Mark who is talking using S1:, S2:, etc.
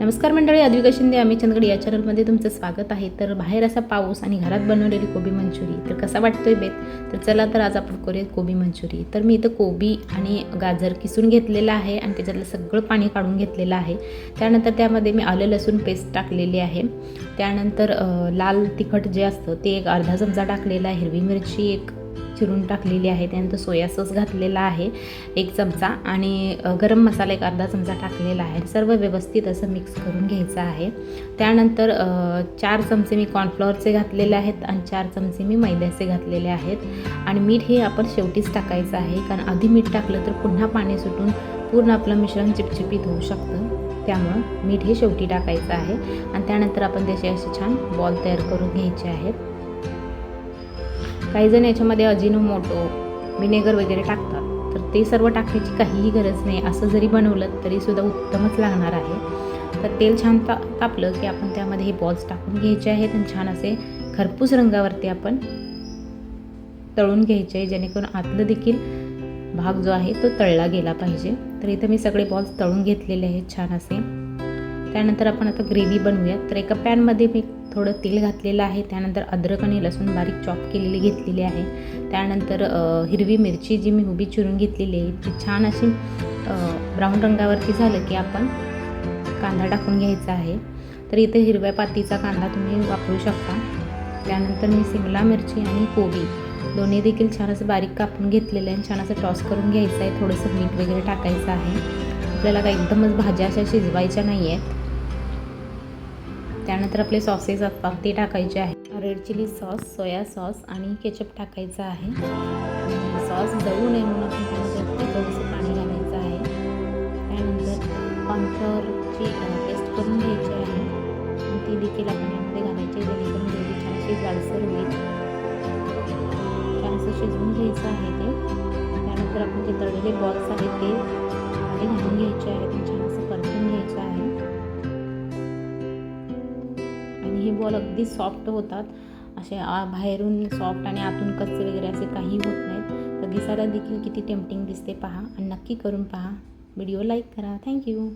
S1: नमस्कार मंडळी अद्विका शिंदे आम्ही चंदगड या चॅनलमध्ये तुमचं स्वागत आहे. तर बाहेर असा पाऊस आणि घरात बनवलेली कोबी मंचुरी. तर कसा वाटतोय बेत? तर चला तर आज आपण करूया कोबी मंचुरी. तर मी इथं कोबी आणि गाजर किसून घेतलेलं आहे आणि त्याच्यातलं सगळं पाणी काढून घेतलेलं आहे. त्यानंतर त्यामध्ये मी आलं लसूण पेस्ट टाकलेली आहे. त्यानंतर लाल तिखट जे असतं ते एक अर्धा चमचा टाकलेला आहे. हिरवी मिरची एक चिरून टाकलेली आहे. त्यानंतर सोया सॉस घातलेला आहे. एक चमचा. आणि गरम मसाला एक अर्धा चमचा टाकलेला आहे. सर्व व्यवस्थित असं मिक्स करून घ्यायचं आहे. त्यानंतर चार चमचे मी कॉर्नफ्लॉवरचे घातलेले आहेत आणि चार चमचे मी मैद्याचे घातलेले आहेत. आणि मीठ हे आपण शेवटीच टाकायचं आहे. कारण आधी मीठ टाकलं तर पुन्हा पाणी सुटून पूर्ण आपलं मिश्रण चिपचिपीत होऊ शकतं. त्यामुळं मीठ हे शेवटी टाकायचं आहे. आणि त्यानंतर आपण त्याचे असे छान बॉल तयार करून घ्यायचे आहेत. काही जण याच्यामध्ये अजिनोमोटो विनेगर वगैरे टाकतात. तर ते सर्व टाकण्याची काहीही गरज नाही. असं जरी बनवलं तरीसुद्धा उत्तमच लागणार आहे. तर तेल छान ता तापलं की आपण त्यामध्ये हे बॉल्स टाकून घ्यायचे आहेत आणि छान असे खरपूस रंगावरती आपण तळून घ्यायचे आहे. जेणेकरून आतलं देखील भाग जो आहे तो तळला गेला पाहिजे. तर इथं मी सगळे बॉल्स तळून घेतलेले आहेत छान असे. त्यानंतर आपण आता ग्रेव्ही बनवूयात. तर एका पॅनमध्ये मी थोडं तेल घातलेलं आहे. त्यानंतर अद्रक आणि लसूण बारीक चॉप केलेली घेतलेली आहे. त्यानंतर हिरवी मिरची जी मी उभी चिरून घेतलेली आहे ती छान अशी ब्राऊन रंगावरती झालं की आपण कांदा टाकून घ्यायचा आहे. तर इथे हिरव्या पातीचा कांदा तुम्ही वापरू शकता. त्यानंतर मी सिमला मिरची आणि कोबी दोन्ही देखील छान असं बारीक कापून घेतलेलं आहे आणि छान असं टॉस करून घ्यायचं आहे. थोडंसं मीठ वगैरे टाकायचं आहे. आपल्याला काय एकदमच भाज्या अशा शिजवायच्या नाही आहेत त्यानंतर आपले सॉसेस असतात ते टाकायचे आहे. Red chilli sauce soya sauce आणि केचप टाकायचं आहे. सॉस जळू नये म्हणून आपण त्यानंतर थोडंसं पाणी घालायचं आहे. त्यानंतर कॉर्नफ्लॉवरची पेस्ट करून घ्यायची आहे. ती देखील आपण यामध्ये घालायची आहे जेणेकरून ग्रेव्ही छान अशी जाडसर होईल. छान असं शिजवून घ्यायचं आहे ते. त्यानंतर आपण जे तळलेले बॉल्स आहेत ते घालून घ्यायचे आहेत छानसं बॉल अगदी सॉफ्ट होतात. असे बाहेरून सॉफ्ट आणि आतून कच्चे वगैरे असे काही होत नाहीत. तर दिसायला देखील किती टेम्पटिंग दिसते पहा. आणि नक्की करून पहा. व्हिडिओ लाईक करा. थँक्यू